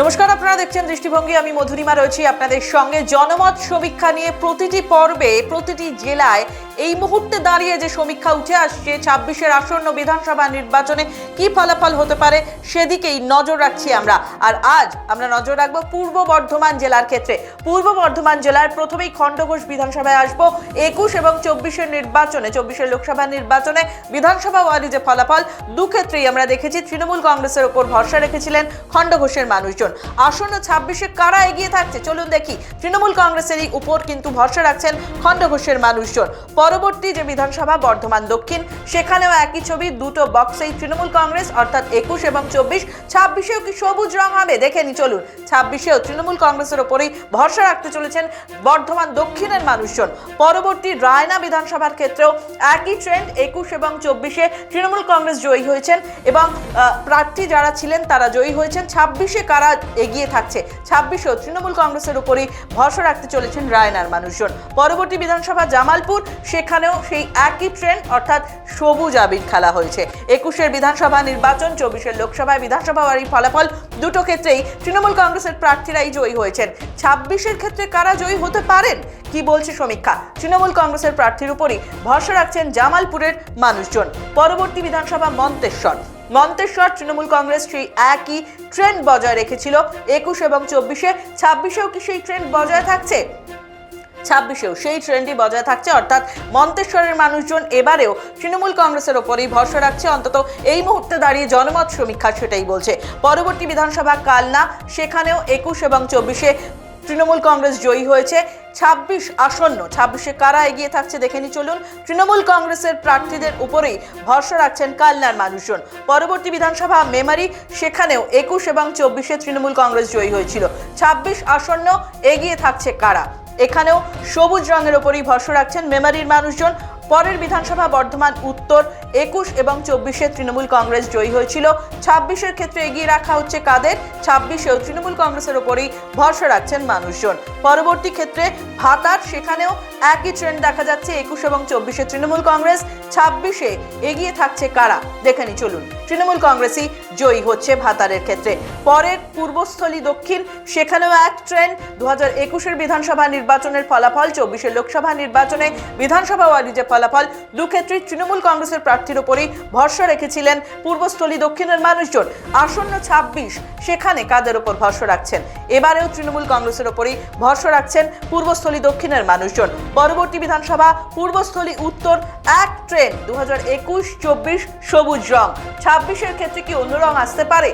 নমস্কার, আপনারা দেখছেন দৃষ্টিভঙ্গি। আমি মধুরিমা রয়েছি আপনাদের সঙ্গে। জনমত সমীক্ষা নিয়ে প্রতিটি পর্বে, প্রতিটি জেলায় এই মুহূর্তে দাঁড়িয়ে যে সমীক্ষা উঠে আসছে, ছাব্বিশের আসন্ন বিধানসভা নির্বাচনে কি ফলাফল হতে পারে, সেদিকেই নজর রাখছি আমরা। আর আজ আমরা নজর রাখব পূর্ব বর্ধমান জেলার ক্ষেত্রে। পূর্ব বর্ধমান জেলার প্রথমেই খণ্ডঘোষ বিধানসভায় আসব। একুশ এবং চব্বিশের নির্বাচনে, চব্বিশের লোকসভা নির্বাচনে বিধানসভা ওয়ারি যে ফলাফল দু ক্ষেত্রেই আমরা দেখেছি তৃণমূল কংগ্রেসের ওপর ভরসা রেখেছিলেন খণ্ডঘোষের মানুষজন। আসন্ন ছাব্বিশে কারা এগিয়ে থাকছে? চলুন দেখি। তৃণমূল কংগ্রেসেরই উপর কিন্তু ভরসা রাখছেন খণ্ডঘোষের মানুষজন। পরবর্তী যে বিধানসভা, বর্ধমান দক্ষিণ, সেখানেও একই ছবি, দুটো বক্সেই তৃণমূল কংগ্রেস, অর্থাৎ একুশ এবং চব্বিশ। ছাব্বিশেও কি সবুজ রং হবে? দেখে নি চলুন। ছাব্বিশেও তৃণমূল কংগ্রেসের ওপরেই ভরসা রাখতে চলেছেন বর্ধমান দক্ষিণের মানুষজন। পরবর্তী রায়না বিধানসভার ক্ষেত্রেও একই ট্রেন্ড একুশ এবং চব্বিশে তৃণমূল কংগ্রেস জয়ী হয়েছেন এবং প্রার্থী যারা ছিলেন তারা জয়ী হয়েছেন। ছাব্বিশে কারা এগিয়ে থাকছে। ছাব্বিশেও তৃণমূল কংগ্রেসের উপরই ভরসা রাখতে চলেছেন রায়নার মানুষজন। পরবর্তী বিধানসভা জামালপুর, সেখানেও সেই একই ট্রেন্ড অর্থাৎ সবুজ আবির খেলা হয়েছে। একুশের বিধানসভা নির্বাচন, চব্বিশের লোকসভায় বিধানসভা বাড়ি ফলাফল দুটো ক্ষেত্রেই তৃণমূল কংগ্রেসের প্রার্থীরাই জয়ী হয়েছেন। ছাব্বিশের ক্ষেত্রে কারা জয়ী হতে পারেন? কি বলছে সমীক্ষা? তৃণমূল কংগ্রেসের প্রার্থীর উপরই ভরসা রাখছেন জামালপুরের মানুষজন। পরবর্তী বিধানসভা মন্তেশ্বর। মন্তেশ্বর, তৃণমূল কংগ্রেস সেই একই ট্রেন্ড বজায় রেখেছিল। একুশ এবং চব্বিশে, ছাব্বিশেও কি সেই ট্রেন্ড বজায় থাকছে? ছাব্বিশেও সেই ট্রেন্ডই বজায় থাকছে, অর্থাৎ মন্তেশ্বরের মানুষজন এবারেও তৃণমূল কংগ্রেসের ওপরেই ভরসা রাখছে। অন্তত এই মুহূর্তে দাঁড়িয়ে জনমত সমীক্ষা সেটাই বলছে। পরবর্তী বিধানসভা কালনা সেখানেও একুশ এবং চব্বিশে তৃণমূল কংগ্রেস জয়ী হয়েছে। ছাব্বিশ আসন্ন, ছাব্বিশে কারা এগিয়ে থাকছে দেখে নি চলুন। তৃণমূল কংগ্রেসের প্রার্থীদের উপরেই ভরসা রাখছেন কালনার মানুষজন। পরবর্তী বিধানসভা মেমারি, সেখানেও একুশ এবং চব্বিশে তৃণমূল কংগ্রেস জয়ী হয়েছিল। ছাব্বিশ আসন্ন এগিয়ে থাকছে কারা? এখানেও সবুজ রঙের ওপরই ভরসা রাখছেন মেমারির মানুষজন। পরের বিধানসভা বর্ধমান, উত্তর একুশ এবং চব্বিশে তৃণমূল কংগ্রেস জয়ী হয়েছিল। ছাব্বিশের ক্ষেত্রে এগিয়ে রাখা হচ্ছে কাদের? ছাব্বিশেও তৃণমূল কংগ্রেসের ওপরেই ভরসা রাখছেন মানুষজন। পরবর্তী ক্ষেত্রে ভাতার, সেখানেও একই ট্রেন্ড দেখা যাচ্ছে, একুশ এবং চব্বিশে তৃণমূল কংগ্রেস। ছাব্বিশে এগিয়ে থাকছে কারা? দেখে নি চলুন। তৃণমূল কংগ্রেসই জয়ী হচ্ছে ভাতারের ক্ষেত্রে। পরের পূর্বস্থলী দক্ষিণ, সেখানেও এক ট্রেন্ড দু হাজার একুশের বিধানসভা নির্বাচনের ফলাফল, চব্বিশের লোকসভা নির্বাচনে বিধানসভা ওয়ারি যে ফলাফল দু ক্ষেত্রেই তৃণমূল কংগ্রেসের প্রার্থীর ওপরেই ভরসা রেখেছিলেন পূর্বস্থলী দক্ষিণের মানুষজন। আসন্ন ছাব্বিশ, সেখানে কাদের ওপর ভরসা রাখছেন? এবারেও তৃণমূল কংগ্রেসের ওপরেই ভরসা রাখছেন পূর্বস্থলী দক্ষিণের মানুষজন। পরবর্তী বিধানসভা, পূর্বস্থলী উত্তর, এক ট্রেন দু হাজার একুশ, চব্বিশ, সবুজ রং। ছাব্বিশের ক্ষেত্রে কি অন্য রং আসতে পারে?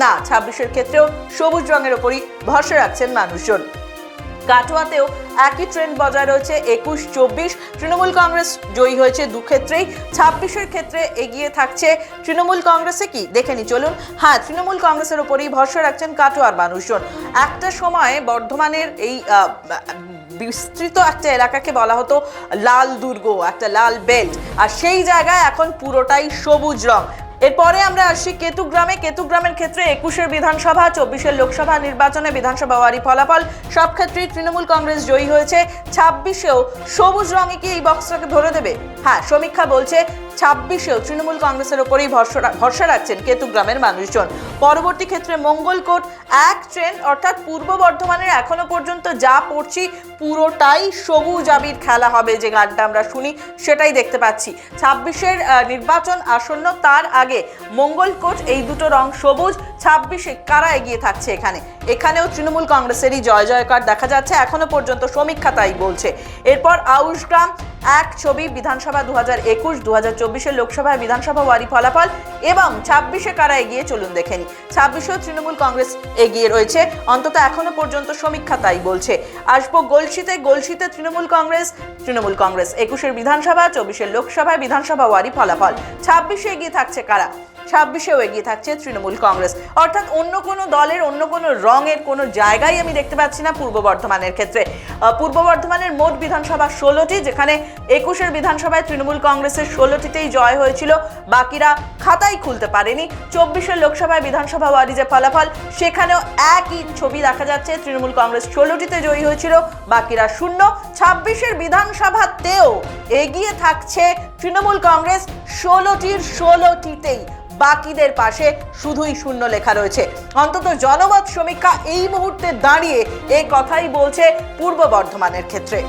না, ছাব্বিশের ক্ষেত্রেও সবুজ রঙের ওপরই ভরসা রাখছেন মানুষজন। কাটোয়াতেও একই ট্রেন্ড বজায় রয়েছে, একুশ, চব্বিশ। তৃণমূল কংগ্রেস জয়ী হয়েছে দু ক্ষেত্রেই ছাব্বিশের ক্ষেত্রে এগিয়ে থাকছে তৃণমূল কংগ্রেসে কি? দেখে নি চলুন। হ্যাঁ তৃণমূল কংগ্রেসের ওপরেই ভরসা রাখছেন কাটোয়ার মানুষজন। একটা সময় বর্ধমানের এই বিস্তৃত একটা এলাকাকে বলা হতো লাল দুর্গ, একটা লাল বেল্ট আর সেই জায়গায় এখন পুরোটাই সবুজ রং। এরপরে আমরা আসি কেতুগ্রামে। কেতুগ্রামের ক্ষেত্রে একুশের বিধানসভা, চব্বিশের লোকসভা নির্বাচনে বিধানসভা ওয়ারি ফলাফল। সব ক্ষেত্রেই তৃণমূল কংগ্রেস জয়ী হয়েছে। ছাব্বিশেও সবুজ রঙে কি এই বক্সটাকে ধরে দেবে? হ্যাঁ সমীক্ষা বলছে ছাব্বিশেও তৃণমূল কংগ্রেসের ওপরেই ভরসা ভরসা রাখছেন কেতুগ্রামের মানুষজন। পরবর্তী ক্ষেত্রে মঙ্গলকোট, এক ট্রেন, অর্থাৎ পূর্ব বর্ধমানের এখনও পর্যন্ত যা পড়ছি, পুরোটাই সবুজ আবির খেলা হবে যে গানটা আমরা শুনি, সেটাই দেখতে পাচ্ছি। ছাব্বিশের নির্বাচন আসন্ন, তার আগে মঙ্গলকোট এই দুটো রং সবুজ, ছাব্বিশে কারা এগিয়ে থাকছে এখানে? এখানেও তৃণমূল কংগ্রেসেরই জয় জয়কার দেখা যাচ্ছে, এখনও পর্যন্ত সমীক্ষা তাই বলছে। এরপর আউশগ্রাম এক ছবি, বিধানসভা দু হাজার একুশ দু হাজার চব্বিশের লোকসভায় বিধানসভা ওয়ারি ফলাফল, এবং ছাব্বিশে কারা এগিয়ে চলুন দেখে নি ছাব্বিশেও তৃণমূল কংগ্রেস এগিয়ে রয়েছে, অন্তত এখনও পর্যন্ত সমীক্ষা তাই বলছে। আসব গলসিতে গলসিতে তৃণমূল কংগ্রেস তৃণমূল কংগ্রেস একুশের বিধানসভা, চব্বিশের লোকসভায় বিধানসভা ওয়ারি ফলাফল। ছাব্বিশে এগিয়ে থাকছে কারা? Ahora, ছাব্বিশেও এগিয়ে থাকছে তৃণমূল কংগ্রেস। অর্থাৎ অন্য কোনো দলের, অন্য কোনো রঙের কোনো জায়গায় আমি দেখতে পাচ্ছি না পূর্ব বর্ধমানের ক্ষেত্রে। পূর্ব বর্ধমানের মোট বিধানসভা ষোলোটি, যেখানে একুশের বিধানসভায় তৃণমূল কংগ্রেসের ষোলোটিতেই জয় হয়েছিল। বাকিরা খাতাই খুলতে পারেনি। চব্বিশের লোকসভায় বিধানসভা ওয়ারি যে ফলাফল, সেখানেও একই ছবি দেখা যাচ্ছে। তৃণমূল কংগ্রেস ষোলোটিতে জয়ী হয়েছিল, বাকিরা শূন্য। ছাব্বিশের বিধানসভাতেও এগিয়ে থাকছে তৃণমূল কংগ্রেস ষোলোটির ষোলোটিতেই। বাকিদের পাশে শুধুই শূন্য লেখা রয়েছে। অন্তত জনমত সমীক্ষা এই মুহূর্তে দাঁড়িয়ে এই কথাই বলছে পূর্ব বর্ধমানের ক্ষেত্রে।